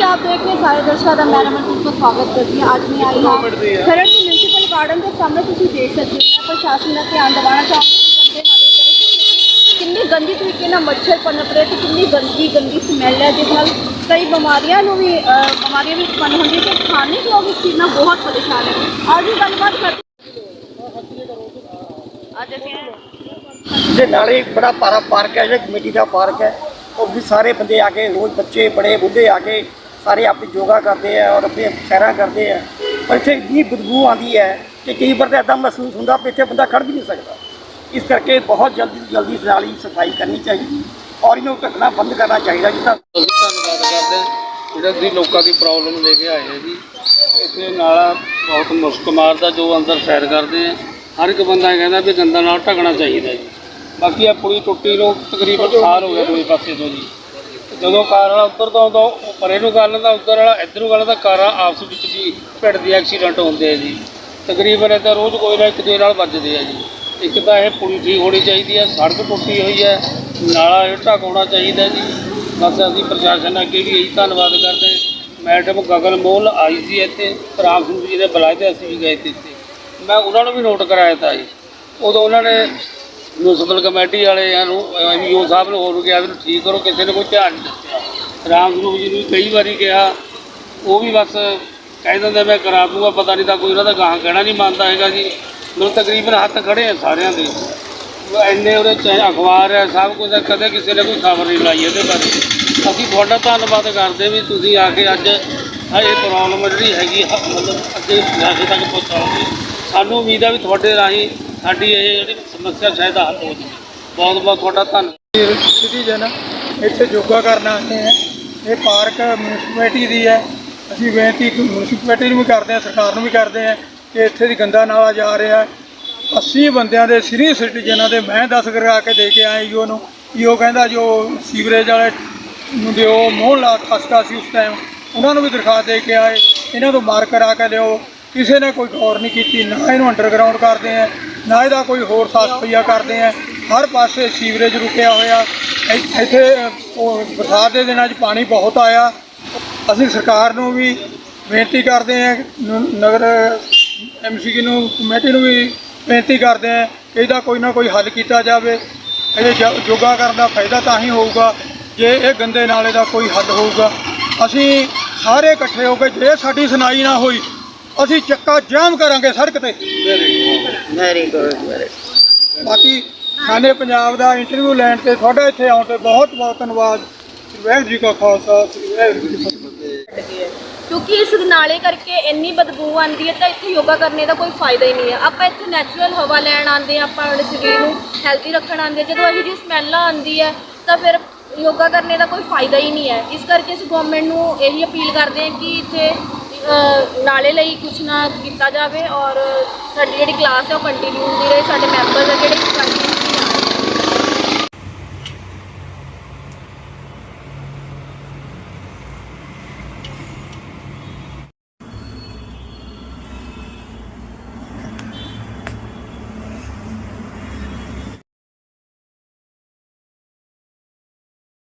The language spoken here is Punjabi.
ਪੰਜਾਬ ਦੇਖ ਕੇ ਸਾਰੇ ਦਰਸ਼ਕਾਂ ਦਾ ਮੈਂ ਰਮਨਦੀਪ ਤੋਂ ਸਵਾਗਤ ਕਰਦੀ ਹਾਂ। ਅੱਜ ਮੈਂ ਆਈ ਹਾਂ ਖਰੜ ਦੇ ਮਿਊਨਿਸਪਲ ਗਾਰਡਨ ਦੇ ਸਾਹਮਣੇ ਤੁਸੀਂ ਦੇਖ ਸਕਦੇ ਹੋ। ਮੈਂ ਪ੍ਰਸ਼ਾਸਨ ਦਾ ਧਿਆਨ ਦਿਵਾਉਣਾ ਚਾਹੁੰਦੀ ਹਾਂ ਦੇ ਕਿੰਨੀ ਗੰਦੀ ਤਰੀਕੇ ਨਾਲ ਮੱਛਰ ਪਨਪ ਰਹੇ ਤੇ ਕਿੰਨੀ ਗੰਦੀ ਗੰਦੀ ਸਮੈਲ ਹੈ ਜਿਸ ਨਾਲ ਕਈ ਬਿਮਾਰੀਆਂ ਨੂੰ ਵੀ ਬਿਮਾਰੀਆਂ ਵੀ ਉਤਪੰਨ ਹੁੰਦੀਆਂ ਤੇ ਸਥਾਨਕ ਲੋਕ ਇਸ ਚੀਜ਼ ਨਾਲ ਬਹੁਤ ਪਰੇਸ਼ਾਨ ਹੈ। ਅੱਜ ਵੀ ਗੱਲਬਾਤ ਕਰਦੇ ਅੱਜ ਅਸੀਂ ਜੇ ਨਾਲੇ ਬੜਾ ਪਾਰਾ ਪਾਰਕ ਹੈ ਜਿਹੜਾ ਕਮੇਟੀ ਦਾ ਪਾਰਕ ਹੈ। ਉਹ ਵੀ ਸਾਰੇ ਬੰਦੇ ਆ ਕੇ ਰੋਜ਼ ਬੱਚੇ ਬੜੇ ਬੁੱਢੇ ਆ ਕੇ ਸਾਰੇ ਆਪਣੀ ਯੋਗਾ ਕਰਦੇ ਆ ਔਰ ਆਪਣੇ ਸੈਰਾਂ ਕਰਦੇ ਆ। ਪਰ ਇੱਥੇ ਇੰਨੀ ਬਦਬੂ ਆਉਂਦੀ ਹੈ ਕਿ ਕਈ ਵਾਰ ਤਾਂ ਇਦਾਂ ਮਹਿਸੂਸ ਹੁੰਦਾ ਵੀ ਇੱਥੇ ਬੰਦਾ ਖੜ ਵੀ ਨਹੀਂ ਸਕਦਾ। ਇਸ ਕਰਕੇ ਬਹੁਤ ਜਲਦੀ ਤੋਂ ਜਲਦੀ ਨਾਲੀ ਸਫ਼ਾਈ ਕਰਨੀ ਚਾਹੀਦੀ ਔਰ ਇਹਨੂੰ ਢੱਕਣਾ ਬੰਦ ਕਰਨਾ ਚਾਹੀਦਾ ਜਿੱਦਾਂ ਅਸੀਂ ਧੰਨਵਾਦ ਕਰਦੇ ਹਾਂ। ਜਿਹੜਾ ਤੁਸੀਂ ਲੋਕਾਂ ਦੀ ਪ੍ਰੋਬਲਮ ਲੈ ਕੇ ਆਏ ਹੈ ਜੀ। ਇੱਥੇ ਨਾਲਾ ਬਹੁਤ ਮੁਸ਼ਕ ਮਾਰਦਾ ਜੋ ਅੰਦਰ ਸੈਰ ਕਰਦੇ ਆ। ਹਰ ਇੱਕ ਬੰਦਾ ਕਹਿੰਦਾ ਵੀ ਗੰਦਾ ਨਾਲ ਢਕਣਾ ਚਾਹੀਦਾ ਜੀ। ਬਾਕੀ ਆ ਪੁਲੀ ਟੁੱਟੀ ਨੂੰ ਤਕਰੀਬਨ ਸਾਲ ਹੋ ਗਿਆ ਦੋਵੇਂ ਪਾਸੇ ਤੋਂ ਜੀ। ਜਦੋਂ ਕਾਰ ਵਾਲਾ ਉੱਤਰ ਤੋਂ ਉਦੋਂ ਉਹ ਪਰੇ ਨੂੰ ਕਰ ਲੈਂਦਾ, ਉੱਧਰ ਵਾਲਾ ਇੱਧਰ ਨੂੰ ਕਰ ਲੈਂਦਾ, ਕਾਰਾਂ ਆਪਸ ਵਿੱਚ ਵੀ ਭਿੜਦੀ ਐਕਸੀਡੈਂਟ ਹੁੰਦੇ ਆ ਜੀ। ਤਕਰੀਬਨ ਇਹ ਤਾਂ ਰੋਜ਼ ਕੋਈ ਨਾ ਇੱਕ ਦੂਜੇ ਨਾਲ ਵੱਜਦੇ ਆ ਜੀ। ਇੱਕ ਤਾਂ ਇਹ ਪੁਲੀ ਠੀਕ ਹੋਣੀ ਚਾਹੀਦੀ ਹੈ ਸੜਕ ਟੁੱਟੀ ਹੋਈ ਹੈ ਨਾਲਾ ਇਹ ਢਕਾਉਣਾ ਚਾਹੀਦਾ ਜੀ। ਬਸ ਅਸੀਂ ਪ੍ਰਸ਼ਾਸਨ ਅੱਗੇ ਵੀ ਇਹੀ ਧੰਨਵਾਦ ਕਰਦੇ ਮੈਡਮ ਗਗਨ ਮੋਲ ਆਈ ਸੀ ਇੱਥੇ ਰਾਮ ਸਿੰਘ ਜੀ ਦੇ ਬੁਲਾਏ ਤੇ ਅਸੀਂ ਵੀ ਗਏ ਤੇ ਇੱਥੇ। ਮੈਂ ਉਹਨਾਂ ਨੂੰ ਵੀ ਨੋਟ ਕਰਾਇਆ ਤਾ ਜੀ। ਉਦੋਂ ਉਹਨਾਂ ਨੇ ਮਿਊਨਿਸਪਲ ਕਮੇਟੀ ਵਾਲਿਆਂ ਨੂੰ ਐਮਈਓ ਸਾਹਿਬ ਨੂੰ ਹੋਰ ਕਿਹਾ ਵੀ ਇਹਨੂੰ ਠੀਕ ਕਰੋ, ਕਿਸੇ ਨੇ ਕੋਈ ਧਿਆਨ ਨਹੀਂ ਦਿੱਤਾ। ਰਾਮ ਸਰੂਪ ਜੀ ਨੂੰ ਵੀ ਕਈ ਵਾਰੀ ਕਿਹਾ, ਉਹ ਵੀ ਬਸ ਕਹਿ ਦਿੰਦੇ, ਮੈਂ ਕਰਾ ਦੂੰਗਾ। ਪਤਾ ਨਹੀਂ ਤਾਂ ਕੋਈ ਉਹਨਾਂ ਦਾ ਗਾਹਾਂ ਕਹਿਣਾ ਨਹੀਂ ਮੰਨਦਾ ਹੈਗਾ ਜੀ। ਮੈਨੂੰ ਤਕਰੀਬਨ ਹੱਥ ਖੜੇ ਆ ਸਾਰਿਆਂ ਦੇ। ਇੰਨੇ ਉਹਦੇ ਚ ਅਖਬਾਰ ਹੈ ਸਭ ਕੁਝ ਕਦੇ ਕਿਸੇ ਨੇ ਕੋਈ ਖਬਰ ਨਹੀਂ ਲਾਈ ਇਹਦੇ ਬਾਰੇ। ਅਸੀਂ ਤੁਹਾਡਾ ਧੰਨਵਾਦ ਕਰਦੇ ਵੀ ਤੁਸੀਂ ਆ ਕੇ ਅੱਜ ਇਹ ਪ੍ਰੋਬਲਮ ਜਿਹੜੀ ਹੈਗੀ ਮਤਲਬ ਅੱਗੇ ਸਾਡੇ ਤੱਕ ਪਹੁੰਚਾਓਗੇ। ਸਾਨੂੰ ਉਮੀਦ ਆ ਵੀ ਤੁਹਾਡੇ ਰਾਹੀਂ ਸਾਡੀ ਇਹ ਜਿਹੜੀ ਸਮੱਸਿਆ ਸ਼ਾਇਦ ਹੱਲ ਹੋ ਜਾਵੇ। ਬਹੁਤ ਬਹੁਤ ਤੁਹਾਡਾ ਧੰਨਵਾਦ। ਸਿਟੀਜ਼ਨ ਇੱਥੇ ਯੋਗਾ ਕਰਨ ਆਉਂਦੇ ਹੈ ਇਹ ਪਾਰਕ ਮਿਊਨਿਸਪੈਲਿਟੀ ਦੀ ਹੈ। ਅਸੀਂ ਬੇਨਤੀ ਮਿਊਨਿਸਪੈਲਿਟੀ ਨੂੰ ਵੀ ਕਰਦੇ ਹਾਂ ਸਰਕਾਰ ਨੂੰ ਵੀ ਕਰਦੇ ਹਾਂ ਕਿ ਇੱਥੇ ਦੀ ਗੰਦਾ ਨਾਲਾ ਜਾ ਰਿਹਾ ਹੈ। 80 ਬੰਦਿਆਂ ਦੇ ਸੀਨੀਅਰ ਸਿਟੀਜ਼ਨਾਂ ਦੇ ਮੈਂ 10 ਕਰਾ ਕੇ ਦੇ ਕੇ ਆਇਆ ਈਓ ਨੂੰ ਈਓ ਕਹਿੰਦਾ ਜੋ ਸੀਵਰੇਜ ਵਾਲੇ ਨੂੰ ਦਿਓ, ਮੋਹਨ ਲਾ ਖਸਤਾ ਸੀ ਉਸ ਟਾਈਮ ਉਹਨਾਂ ਨੂੰ ਵੀ ਦਰਖਾਸਤ ਦੇ ਕੇ ਆਏ। ਇਹਨਾਂ ਤੋਂ ਮਾਰ ਕਰਾ ਕੇ ਦਿਓ। ਕਿਸੇ ਨੇ ਕੋਈ ਗੌਰ ਨਹੀਂ ਕੀਤੀ, ਨਾ ਇਹਨੂੰ ਅੰਡਰਗਰਾਉਂਡ ਕਰਦੇ ਆ। ਨਾ ਇਹਦਾ ਕੋਈ ਹੋਰ ਸਾਫ਼ ਸਫਾਈਆ ਕਰਦੇ ਆ। ਹਰ ਪਾਸੇ ਸੀਵਰੇਜ ਰੁਕਿਆ ਹੋਇਆ। ਇੱਥੇ ਬਰਸਾਤ ਦੇ ਦਿਨਾਂ 'ਚ ਪਾਣੀ ਬਹੁਤ ਆਇਆ। ਅਸੀਂ ਸਰਕਾਰ ਨੂੰ ਵੀ ਬੇਨਤੀ ਕਰਦੇ ਹਾਂ ਨ- ਨਗਰ ਐਮਸੀਕੀ ਨੂੰ, ਕਮੇਟੀ ਨੂੰ ਵੀ ਬੇਨਤੀ ਕਰਦੇ ਹਾਂ ਇਹਦਾ ਕੋਈ ਨਾ ਕੋਈ ਹੱਲ ਕੀਤਾ ਜਾਵੇ। ਇਹ ਜ- ਯੋਗਾ ਕਰਨ ਦਾ ਫਾਇਦਾ ਤਾਂ ਹੀ ਹੋਊਗਾ, ਜੇ ਇਹ ਗੰਦੇ ਨਾਲੇ ਦਾ ਕੋਈ ਹੱਲ ਹੋਊਗਾ। ਅਸੀਂ ਸਾਰੇ ਇਕੱਠੇ ਹੋ ਕੇ, ਜੇ ਸਾਡੀ ਸੁਣਾਈ ਨਾ ਹੋਈ, ਅਸੀਂ ਚੱਕਾ ਜਾਮ ਕਰਾਂਗੇ ਸੜਕ ਤੇ। ਬਾਕੀ ਖਾਨੇ ਪੰਜਾਬ ਦਾ ਇੰਟਰਵਿਊ ਲੈਣ ਤੇ ਤੁਹਾਡਾ ਇੱਥੇ ਆਉਣ ਤੇ ਬਹੁਤ ਬਹੁਤ ਧੰਨਵਾਦ। ਸ੍ਰੀ ਵਾਹਿਗੁਰੂ ਜੀ ਕਾ ਖਾਲਸਾ ਸ੍ਰੀ ਵਾਹਿਗੁਰੂ ਜੀ ਕੀ ਫਤਿਹ। ਲੱਗੀ ਹੈ ਕਿਉਂਕਿ ਇਸ ਨਾਲੇ ਕਰਕੇ ਇੰਨੀ ਬਦਬੂ ਆਉਂਦੀ ਹੈ ਤਾਂ ਇੱਥੇ ਯੋਗਾ ਕਰਨੇ ਦਾ ਕੋਈ ਫਾਇਦਾ ਹੀ ਨਹੀਂ ਹੈ। ਆਪਾਂ ਇੱਥੇ ਨੈਚੁਰਲ ਹਵਾ ਲੈਣ ਆਉਂਦੇ ਹਾਂ ਆਪਾਂ ਆਪਣੇ ਸਰੀਰ ਨੂੰ ਹੈਲਦੀ ਰੱਖਣ ਆਉਂਦੇ ਹਾਂ। ਜਦੋਂ ਇਹੋ ਜਿਹੀ ਸਮੈਲ ਆਉਂਦੀ ਹੈ ਤਾਂ ਫਿਰ ਯੋਗਾ ਕਰਨੇ ਦਾ ਕੋਈ ਫਾਇਦਾ ਹੀ ਨਹੀਂ ਹੈ। ਇਸ ਕਰਕੇ ਅਸੀਂ ਗਵਰਨਮੈਂਟ ਨੂੰ ਇਹੀ ਅਪੀਲ ਕਰਦੇ ਹਾਂ ਕਿ ਇੱਥੇ ਨਾਲੇ ਲਈ ਕੁਝ ਨਾ ਕੀਤਾ ਜਾਵੇ ਔਰ ਸਾਡੀ ਜਿਹੜੀ ਕਲਾਸ ਹੈ ਉਹ ਕੰਟੀਨਿਊ ਹੁੰਦੀ ਰਹੇ, ਸਾਡੇ ਮੈਂਬਰਸ ਆ ਜਿਹੜੇ